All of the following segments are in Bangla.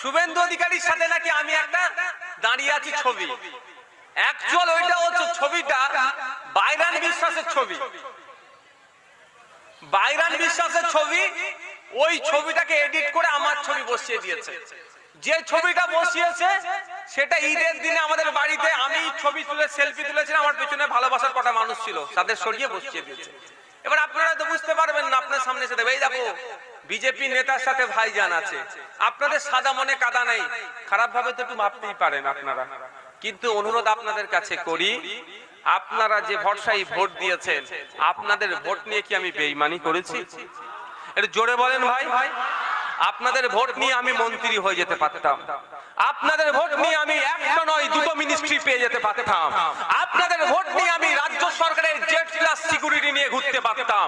শুভেন্দু অধিকারীর সাথে নাকি আমি একটা দাঁড়িয়ে আছি ছবি? অ্যাকচুয়াল ওইটা হচ্ছে ছবিটা বাইরান বিশ্বাসের ছবি। বাইরান বিশ্বাসের ছবি, ওই ছবিটাকে এডিট করে আমার ছবি বসিয়ে দিয়েছে। যে ছবিটা বসিয়েছে, সেটা ঈদের দিনে আমাদের বাড়িতে আমি ছবি তুলে সেলফি তুলেছিলাম, আমার পেছনে ভালোবাসার কটা মানুষ ছিল, তাদের সরিয়ে বসিয়ে দিয়েছে। এবার আপনারা তো বুঝতে পারবেন না, আপনার সামনে সাথে এই দেখো বিজেপি নেতার সাথে ভাইজান আছে। আপনাদের সাদা মনে কাদা নেই। খারাপ ভাবে তো একটু ভাবতেই পারেন আপনারা। কিন্তু অনুরোধ আপনাদের কাছে করি, আপনারা যে ভরসায় ভোট দিয়েছেন, আপনাদের ভোট নিয়ে কি আমি বেইমানি করেছি? একটু জোরে বলেন ভাই। ভাই আপনাদের ভোট নিয়ে আমি মন্ত্রী হয়ে যেতে পারতাম। আপনাদের ভোট নিয়ে আমি একটা নয়, দুটো মিনিস্ট্রি পেয়ে যেতে পারতাম। আপনাদের ভোট নিয়ে আমি রাজ্য সরকারের জেড ক্লাস সিকিউরিটি নিয়ে ঘুরতে পারতাম।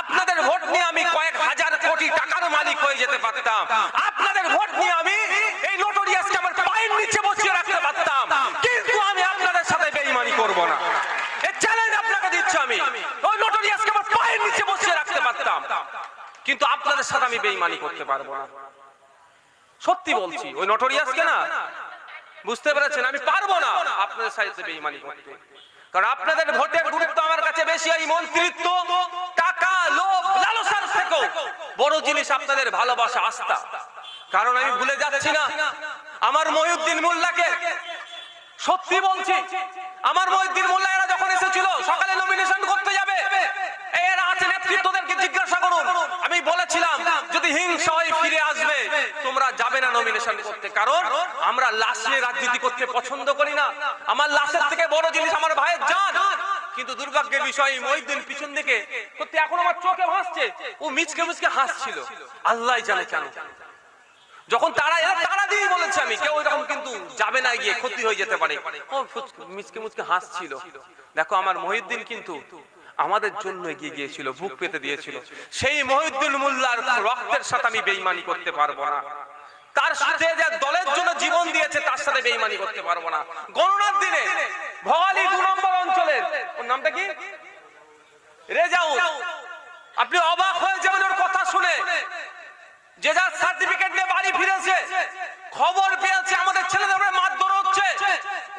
আপনাদের ভোট নিয়ে আমি কয়েক হাজার কোটি টাকার মালিক হয়ে যেতে পারতাম। আপনাদের ভোট নিয়ে আমি এই নোটোরিয়াসকে আমার পায়ের নিচে বসিয়ে রাখতে পারতাম। কিন্তু আমি আপনাদের সাথে বেইমানি করব না। এই চ্যালেঞ্জ আপনাকে দিচ্ছি আমি। ওই নোটোরিয়াসকে আমার পায়ের নিচে বসিয়ে রাখতে পারতাম। কিন্তু আপনাদের সাথে আমি বেইমানি করতে পারব না। সত্যি বলছি, ওই নটোরিয়াসকে না, বুঝতে পেরেছেন? আমি পারব না আপনাদের সাথে বেইমানি করতে। কারণ আপনাদের ভোটের গুরুত্ব আমার কাছে বেশি এই মন্ত্রিত্ব বড় জিনিস আপনাদের ভালোবাসা, আস্থা। কারণ আমি ভুলে যাচ্ছি না, আমার মহিউদ্দিন মোল্লাকে সত্যি বলছি, আমার মহিউদ্দিন মোল্লা এরা যখন এসেছিল, সকালে নমিনেশন করতে যাবে এরা আছে নেতৃত্বদেরকে জিজ্ঞাসা করুন। আমি বলেছিলাম, যদি হিংসা ফিরে আসবে, তোমরা যাবে না নমিনেশন করতে। কারণ আমরা লাশ নিয়ে রাজনীতি করতে পছন্দ করি না। আমার লাশের থেকে বড় জিনিস আমার ভাইয়ের জান। কিন্তু দুর্ভাগ্যের বিষয় মহিউদ্দিন পিছন দিকে করতে এখন আমার চোখে ভাসছে। ও মিচকে মিচকে হাসছিল। আল্লাহ জানে কেন। যখন তারা তারা দিয়ে বলেছে আমি, কেউ এরকম কিন্তু যাবে না, গিয়ে ক্ষতি হয়ে যেতে পারে। ও মিচকে মুচকে হাসছিল। দেখো আমার মহিউদ্দিন কিন্তু আমাদের জন্য এগিয়ে গিয়েছিল, বুক পেতে দিয়েছিল। সেই মহিউদ্দিন মোল্লার রক্তের সাথে আমি বেইমানি করতে পারব না। তার সাথে যে দলের জন্য জীবন দিয়েছে, তার সাথে বেইমানি করতে পারব না। গণনার দিনে ওর নামটা কি? রেজাউল। আপনি অবাক হয়ে যাবেন ওর কথা শুনে। যে যার সার্টিফিকেট নিয়ে বাড়ি ফিরেছে, খবর পেয়েছে, আমাদের ছেলেদের মারধর হচ্ছে।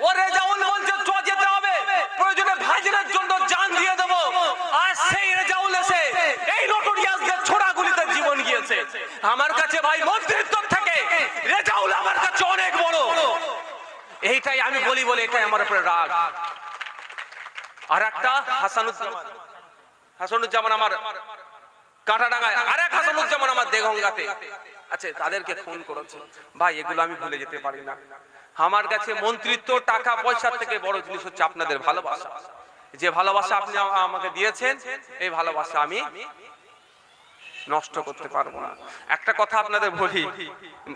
ও রেজাউল বলছে চ যেতে হবে। প্রয়োজনে জন্য জান দিয়ে দেব। আর সেই রেজাউল এসে এই নটোরিয়াসদের ছোড়া গুলিতে জীবন গিয়েছে। আমার কাছে ভাই মন্ত্রিত্ব থেকে রেজাউল আমার কাছে অনেক বড়। এইটাই আমি বলি বলে এটাই আমার উপরে রাগ। আর একটা হাসানুজ্জামান। হাসানুজ্জামান আমার কাটাডাঙ্গায় আর এক হাসানুজ্জামান আমার দেগঙ্গাতে। আচ্ছা তাদেরকে ফোন করেছে। ভাই, এগুলো আমি ভুলে যেতে পারি না। আমার কাছে মন্ত্রিত্ব, টাকা, পয়সার থেকে বড় জিনিস হচ্ছে আপনাদের ভালোবাসা। যে ভালোবাসা আপনি আমাকে দিয়েছেন, এই ভালোবাসা আমি নষ্ট করতে পারব না। একটা কথা আপনাদের বলি,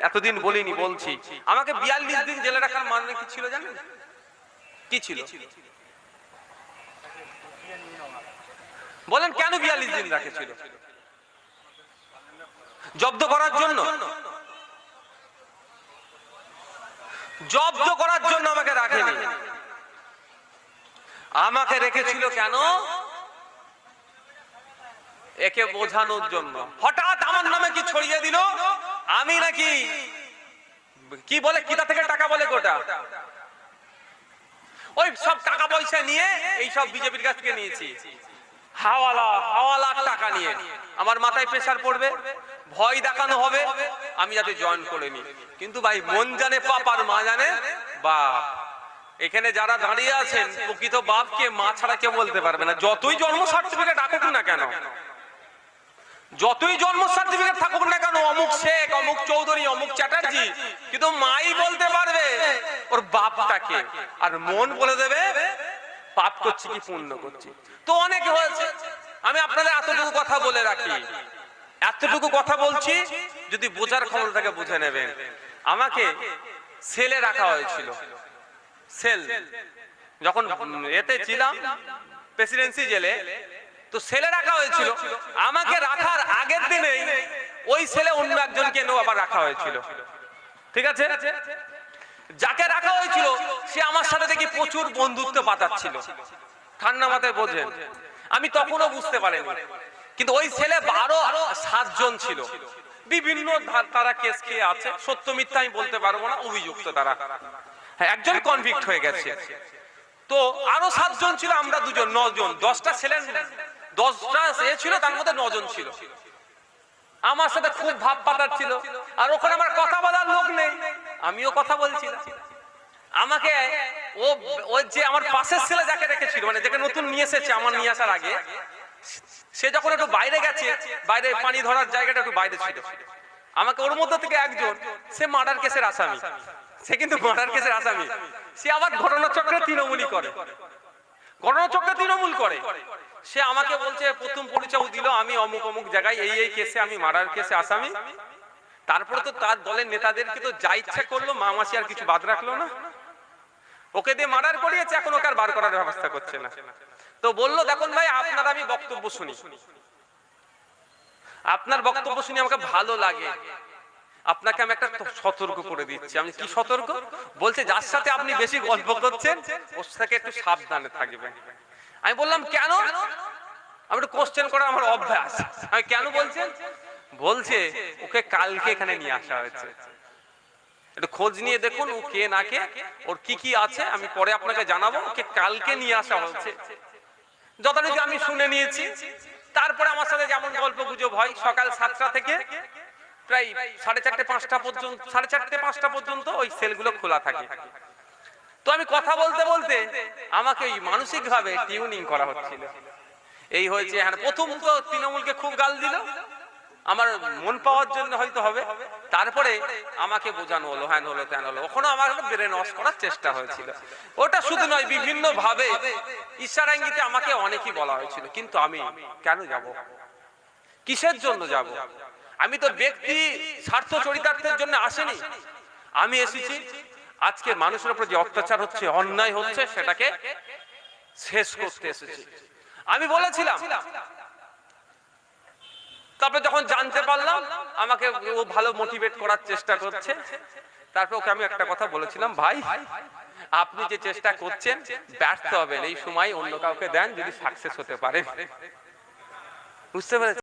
এতদিন বলিনি, বলছি। আমাকে বিয়াল্লিশ দিন জেলে রাখার মানে কি ছিল জানেন? কি ছিল? বলেন, কেন বিয়াল্লিশ দিন রাখেছিল জব্দ করার জন্য? জব্দ করার জন্য আমাকে রাখেনি। আমাকে রেখেছিল কেন? একে বোঝানোর জন্য। হঠাৎ আমার নামে কি ছড়িয়ে দিল? আমি নাকি কি বলে, কিতা থেকে টাকা বলে গোটা? ওই সব টাকা পয়সা নিয়ে এই সব বিজেপির কাছ থেকে নিয়েছি। হাওয়ালা, হাওয়ালার টাকা নিয়ে। আমার মাথায় প্রেসার পড়বে, ভয় দেখানো হবে, আমি যাতে জয়েন করে নি কিন্তু ভাই, মন জানে, পাপ আর মা জানে, বাপ। এখানে যারা দাঁড়িয়ে আছেন, প্রকৃত বাপকে মা ছাড়া কেউ বলতে পারবে না। যতই জন্ম সার্টিফিকেট রাখুক না কেন, যতই জন্ম সার্টিফিকেট থাকুক না কেন, অমুক শেখ, অমুক চৌধুরী, অমুক চ্যাটার্জি, কিন্তু মাই বলতে পারবে, ওর বাপটাকে। আর মন বলে দেবে পাপ করছি কি পুণ্য করছি? তো অনেক হয়েছে আমি আপনাদের এতটুকু কথা বলে রাখি। এতটুকু কথা বলছি, যদি বোঝার ক্ষমতাকে বুঝে নেবেন। আমাকে সেলে রাখা হয়েছিল। সেল। যখন এতে ছিলাম, প্রেসিডেন্সি জেলে, তো সেলে রাখা হয়েছিল। আমাকে রাখার আগের দিনেই ওই সেলে অন্য একজনকে আবার রাখা হয়েছিল। ঠিক আছে? যাকে রাখা হয়েছিল, সে আমার সাথে দেখি প্রচুর বন্ধুত্ব পাতাচ্ছিল। ঠান্ডা মাথায় বোঝেন, আমি তখনও বুঝতে পারিনি। কিন্তু ওই ছেলে বারো সাতজন ছিল। বিভিন্ন তারা কেস খেয়ে আছে, সত্য মিথ্যা আমি বলতে পারব না, অভিযুক্ত তারা। হ্যাঁ একজন কনভিক্ট হয়ে গেছে। তো আরও সাতজন ছিল, আমরা দুজন, নজন, দশটা ছেলে, দশটা এ ছিল, তার মধ্যে নজন ছিল। আমার সাথে খুব ভাব পাতার ছিল আর ওখানে আমার কথা বলার লোক নেই। আমিও কথা বলছি আমাকে ও ও যে আমার পাশের ছেলে যাকে রেখেছিল মানে যাকে নতুন নিয়ে এসেছে আমার নিয়ে আসার আগে, সে যখন একটু বাইরে গেছে, বাইরে পানি ধরার জায়গাটা একটু বাইরে ছিল। আমাকে ওর মধ্যে থেকে একজন, সে মার্ডার কেসের আসামি। সে কিন্তু মার্ডার কেসের আসামি। সে আবার ঘটনাচক্রে তৃণমূলই করে। ঘটনাচক্রে তৃণমূল করে। সে আমাকে বলছে, প্রথম পরিচয় দিল আমি অমুক অমুক জায়গায়, এই এই কেসে আমি মার্ডার কেসে আসামি। তারপরে তো তার দলের নেতাদেরকে তো যা ইচ্ছা করল মা মাসি আর কিছু বাদ রাখল না। ওকে দিয়ে মার্ডার করিয়েছে, এখন ওকে আর বার করার ব্যবস্থা করছে না। তো বলল, দেখুন ভাই, আপনার আমি বক্তব্য শুনি। আপনার বক্তব্য শুনে আমাকে ভালো লাগে। আপনাকে আমি একটা সতর্ক করে দিচ্ছি। আমি, কি সতর্ক? বলছে, যার সাথে আপনি বেশি গল্প করছেন, ওর থেকে একটু সাবধানে থাকবেন। আমি বললাম, কেন? আমি একটু কোশ্চেন করা আমার অভ্যাস। আমি কেন বলছেন বলছে, ওকে কালকে এখানে নিয়ে আসা হয়েছে। একটু খোঁজ নিয়ে দেখুন ও কে না কে, ওর কি কি আছে, আমি পরে আপনাকে জানাব, ওকে কালকে নিয়ে আসা হচ্ছে যথারীতি আমি শুনে নিয়েছি। তারপরে আমার সাথে যেমন গল্প গুজব হয়, সকাল সাতটা থেকে প্রায় সাড়ে চারটে পাঁচটা পর্যন্ত, সাড়ে চারটে পাঁচটা পর্যন্ত ওই সেলগুলো খোলা থাকে। তো আমি কথা বলতে বলতে আমাকে মানসিক ভাবে টিউনিং করা হচ্ছিল। এই হয়েছে হ্যাঁ প্রথম তো তৃণমূলকে খুব গাল দিল। আমার মন পাওয়ার জন্য হয়তো হবে। তারপরে আমাকে বোঝানো হলো হ্যান হলো, ত্যান হলো। ওখানে আমার ব্রেন ওয়াশ করার চেষ্টা হয়েছিল। ওটা শুধু নয় বিভিন্ন ভাবে ঈশ্বরাঙ্গিতে আমাকে অনেকই বলা হয়েছিল, কিন্তু আমি কেন যাব? কিসের জন্য যাব? আমি তো ব্যক্তি, স্বার্থ চরিতার্থের জন্য আসেনি। আমি এসেছি আজকে মানুষের উপর যে অত্যাচার হচ্ছে, অন্যায় হচ্ছে, সেটাকে শেষ করতে এসেছি। আমি বলেছিলাম, তারপরে যখন জানতে পারলাম, আমাকে ও ভালো মোটিভেট করার চেষ্টা করছে। তারপর ওকে আমি একটা কথা বলেছিলাম, ভাই, আপনি যে চেষ্টা করছেন, ব্যর্থ হবেন। এই সময় অন্য কাউকে দেন যদি সাকসেস হতে পারে। বুঝতে পেরেছেন?